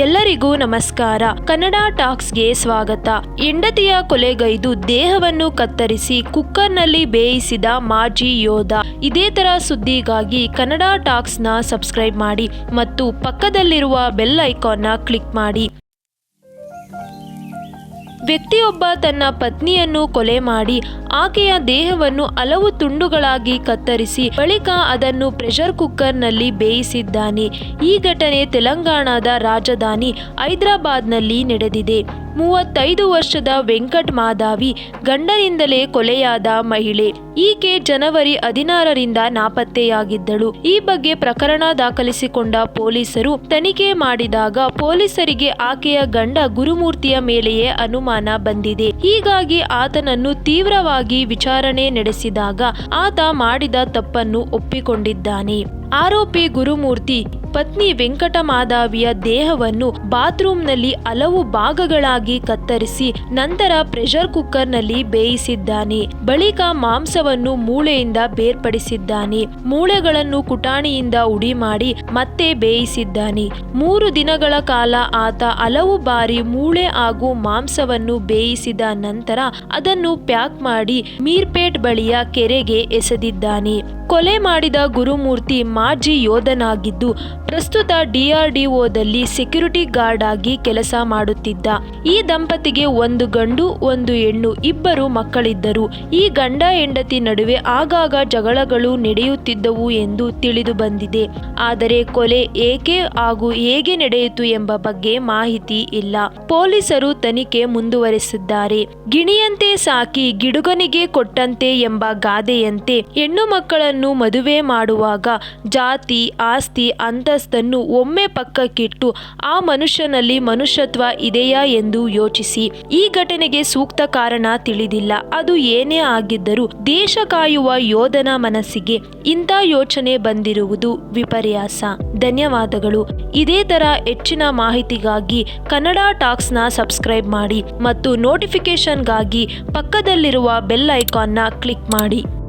ಎಲ್ಲರಿಗೂ ನಮಸ್ಕಾರ. ಕನ್ನಡ ಟಾಕ್ಸ್ಗೆ ಸ್ವಾಗತ. ಹೆಂಡತಿಯ ಕೊಲೆಗೈದು ದೇಹವನ್ನು ಕತ್ತರಿಸಿ ಕುಕ್ಕರ್ನಲ್ಲಿ ಬೇಯಿಸಿದ ಮಾಜಿ ಯೋಧ. ಇದೇ ತರ ಸುದ್ದಿಗಾಗಿ ಕನ್ನಡ ಟಾಕ್ಸ್ನ ಸಬ್ಸ್ಕ್ರೈಬ್ ಮಾಡಿ ಮತ್ತು ಪಕ್ಕದಲ್ಲಿರುವ ಬೆಲ್ ಐಕಾನ್ನ ಕ್ಲಿಕ್ ಮಾಡಿ. ವ್ಯಕ್ತಿಯೊಬ್ಬ ತನ್ನ ಪತ್ನಿಯನ್ನು ಕೊಲೆ ಮಾಡಿ ಆಕೆಯ ದೇಹವನ್ನು ಹಲವು ತುಂಡುಗಳಾಗಿ ಕತ್ತರಿಸಿ ಬಳಿಕ ಅದನ್ನು ಪ್ರೆಷರ್ ಕುಕ್ಕರ್ನಲ್ಲಿ ಬೇಯಿಸಿದ್ದಾನೆ. ಈ ಘಟನೆ ತೆಲಂಗಾಣದ ರಾಜಧಾನಿ ಹೈದರಾಬಾದ್ನಲ್ಲಿ ನಡೆದಿದೆ. ಮೂವತ್ತೈದು ವರ್ಷದ ವೆಂಕಟ್ ಮಾದಾವಿ, ಗಂಡನಿಂದಲೇ ಕೊಲೆಯಾದ ಮಹಿಳೆ. ಈಕೆ ಜನವರಿ ಹದಿನಾರರಿಂದ ನಾಪತ್ತೆಯಾಗಿದ್ದಳು. ಈ ಬಗ್ಗೆ ಪ್ರಕರಣ ದಾಖಲಿಸಿಕೊಂಡ ಪೊಲೀಸರು ತನಿಖೆ ಮಾಡಿದಾಗ ಪೊಲೀಸರಿಗೆ ಆಕೆಯ ಗಂಡ ಗುರುಮೂರ್ತಿಯ ಮೇಲೆಯೇ ಅನುಮಾನ ಬಂದಿದೆ. ಹೀಗಾಗಿ ಆತನನ್ನು ತೀವ್ರವಾಗಿ ವಿಚಾರಣೆ ನಡೆಸಿದಾಗ ಆತ ಮಾಡಿದ ತಪ್ಪನ್ನು ಒಪ್ಪಿಕೊಂಡಿದ್ದಾನೆ. ಆರೋಪಿ ಗುರುಮೂರ್ತಿ ಪತ್ನಿ ವೆಂಕಟಮಾದಾವಿಯ ದೇಹವನ್ನು ಬಾತ್ರೂಮ್ನಲ್ಲಿ ಹಲವು ಭಾಗಗಳಾಗಿ ಕತ್ತರಿಸಿ ನಂತರ ಪ್ರೆಷರ್ ಕುಕ್ಕರ್ನಲ್ಲಿ ಬೇಯಿಸಿದ್ದಾನೆ. ಬಳಿಕ ಮಾಂಸವನ್ನು ಮೂಳೆಯಿಂದ ಬೇರ್ಪಡಿಸಿದ್ದಾನೆ. ಮೂಳೆಗಳನ್ನು ಕುಟಾಣಿಯಿಂದ ಉಡಿ ಮಾಡಿ ಮತ್ತೆ ಬೇಯಿಸಿದ್ದಾನೆ. ಮೂರು ದಿನಗಳ ಕಾಲ ಆತ ಹಲವು ಬಾರಿ ಮೂಳೆ ಹಾಗೂ ಮಾಂಸವನ್ನು ಬೇಯಿಸಿದ ನಂತರ ಅದನ್ನು ಪ್ಯಾಕ್ ಮಾಡಿ ಮೀರ್ಪೇಟ್ ಬಳಿಯ ಕೆರೆಗೆ ಎಸೆದಿದ್ದಾನೆ. ಕೊಲೆ ಮಾಡಿದ ಗುರುಮೂರ್ತಿ ಮಾಜಿ ಯೋಧನಾಗಿದ್ದು, ಪ್ರಸ್ತುತ ಡಿಆರ್ಡಿಒದಲ್ಲಿ ಸೆಕ್ಯೂರಿಟಿ ಗಾರ್ಡ್ ಆಗಿ ಕೆಲಸ ಮಾಡುತ್ತಿದ್ದ. ಈ ದಂಪತಿಗೆ ಒಂದು ಗಂಡು, ಒಂದು ಹೆಣ್ಣು, ಇಬ್ಬರು ಮಕ್ಕಳಿದ್ದರು. ಈ ಗಂಡ ಹೆಂಡತಿ ನಡುವೆ ಆಗಾಗ ಜಗಳಗಳು ನಡೆಯುತ್ತಿದ್ದವು ಎಂದು ತಿಳಿದು ಬಂದಿದೆ. ಆದರೆ ಕೊಲೆ ಏಕೆ ಹಾಗೂ ಹೇಗೆ ನಡೆಯಿತು ಎಂಬ ಬಗ್ಗೆ ಮಾಹಿತಿ ಇಲ್ಲ. ಪೊಲೀಸರು ತನಿಖೆ ಮುಂದುವರೆಸಿದ್ದಾರೆ. ಗಿಣಿಯಂತೆ ಸಾಕಿ ಗಿಡುಗನಿಗೆ ಕೊಟ್ಟಂತೆ ಎಂಬ ಗಾದೆಯಂತೆ ಹೆಣ್ಣು ಮಕ್ಕಳನ್ನು ಮದುವೆ ಮಾಡುವಾಗ ಜಾತಿ, ಆಸ್ತಿ, ಅಂತಸ್ತನ್ನು ಒಮ್ಮೆ ಪಕ್ಕಕ್ಕಿಟ್ಟು ಆ ಮನುಷ್ಯನಲ್ಲಿ ಮನುಷ್ಯತ್ವ ಇದೆಯಾ ಎಂದು ಯೋಚಿಸಿ. ಈ ಘಟನೆಗೆ ಸೂಕ್ತ ಕಾರಣ ತಿಳಿದಿಲ್ಲ. ಅದು ಏನೇ ಆಗಿದ್ದರೂ ದೇಶ ಕಾಯುವ ಯೋಧನ ಮನಸ್ಸಿಗೆ ಇಂಥ ಯೋಚನೆ ಬಂದಿರುವುದು ವಿಪರ್ಯಾಸ. ಧನ್ಯವಾದಗಳು. ಇದೇ ತರ ಹೆಚ್ಚಿನ ಮಾಹಿತಿಗಾಗಿ ಕನ್ನಡ ಟಾಕ್ಸ್ನ ಸಬ್ಸ್ಕ್ರೈಬ್ ಮಾಡಿ ಮತ್ತು ನೋಟಿಫಿಕೇಶನ್ಗಾಗಿ ಪಕ್ಕದಲ್ಲಿರುವ ಬೆಲ್ ಐಕಾನ್ನ ಕ್ಲಿಕ್ ಮಾಡಿ.